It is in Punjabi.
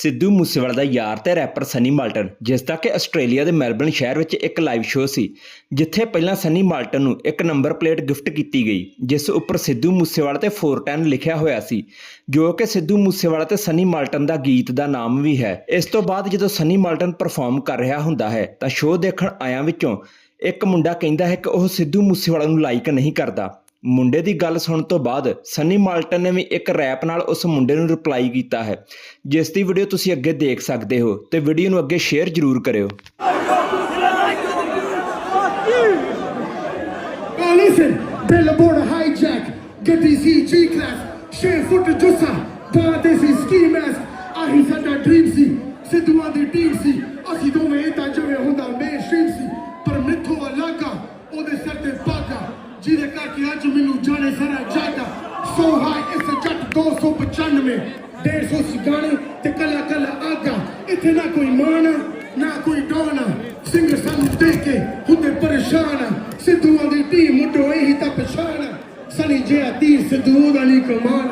ਸਿੱਧੂ ਮੂਸੇਵਾਲਾ ਦਾ ਯਾਰ ਤੇ ਰੈਪਰ ਸਨੀ ਮਾਲਟਨ ਜਿਸ ਦਾ ਕਿ ਆਸਟ੍ਰੇਲੀਆ ਦੇ ਮੈਲਬਰਨ ਸ਼ਹਿਰ ਵਿੱਚ ਇੱਕ ਲਾਈਵ ਸ਼ੋਅ ਸੀ, ਜਿੱਥੇ ਪਹਿਲਾਂ ਸਨੀ ਮਾਲਟਨ ਨੂੰ ਇੱਕ ਨੰਬਰ ਪਲੇਟ ਗਿਫਟ ਕੀਤੀ ਗਈ, ਜਿਸ ਉੱਪਰ ਸਿੱਧੂ ਮੂਸੇਵਾਲਾ ਤੇ 410 ਲਿਖਿਆ ਹੋਇਆ ਸੀ, ਜੋ ਕਿ ਸਿੱਧੂ ਮੂਸੇਵਾਲਾ ਤੇ ਸਨੀ ਮਾਲਟਨ ਦਾ ਗੀਤ ਦਾ ਨਾਮ ਵੀ ਹੈ। ਇਸ ਤੋਂ ਬਾਅਦ ਜਦੋਂ ਸਨੀ ਮਾਲਟਨ ਪਰਫਾਰਮ ਕਰ ਰਿਹਾ ਹੁੰਦਾ ਹੈ, ਤਾਂ ਸ਼ੋਅ ਦੇਖਣ ਆਇਆਂ ਵਿੱਚੋਂ ਇੱਕ ਮੁੰਡਾ ਕਹਿੰਦਾ ਹੈ ਕਿ ਉਹ ਸਿੱਧੂ ਮੂਸੇਵਾਲਾ ਨੂੰ ਲਾਈਕ ਨਹੀਂ ਕਰਦਾ। ਮੁੰਡੇ ਦੀ ਗੱਲ ਸੁਣਨ ਤੋਂ ਬਾਅਦ ਸਨੀ ਮਾਲਟਨ ਨੇ ਵੀ ਇੱਕ ਰੈਪ ਨਾਲ ਉਸ ਮੁੰਡੇ ਨੂੰ ਰਿਪਲਾਈ ਕੀਤਾ ਹੈ। ਜਿਸ ਦੀ ਵੀਡੀਓ ਤੁਸੀਂ ਅੱਗੇ ਦੇਖ ਸਕਦੇ ਹੋ ਤੇ ਵੀਡੀਓ ਨੂੰ ਅੱਗੇ ਸ਼ੇਅਰ ਜ਼ਰੂਰ ਕਰਿਓ। Oh, listen, Bella Border hijack, get these G class, share foot jussa, Baat C ski mask, ਆਹੀ ਸਾਡਾ ਡ੍ਰੀਮ ਸੀ ਸਿੱਧੂਆਂ ਦੀ ਟੀਮ ਸੀ ਅਸੀਂ ਜਿਹਦੇ ਅੱਜ ਮੈਨੂੰ ਜਾਣੇ ਸਾਰਾ ਜਾਗਾ ਸੋ ਹਾਈ ਇਸ ਜੱਟ 295 150 ਸੀ ਤੇ ਕੱਲਾ ਕੱਲਾ ਆਗਾ। ਇੱਥੇ ਨਾ ਕੋਈ ਮਾਣ, ਨਾ ਕੋਈ ਡੋਣਾ ਸਿੰਗਰ ਸਾਨੂੰ ਦੇਖ ਕੇ ਹੁੰਦੇ ਪਰੇਸ਼ਾਨ। ਸਿੱਧੂਆਂ ਦੀ ਟੀਮ ਮੁੱਢੋਂ ਇਹੀ ਤਾਂ ਪਛਾਣ। ਆ। ਜਿਹਾ ਤੀਰ ਸਿੱਧੂ ਦਾ ਨਹੀਂ ਕਮਾਨ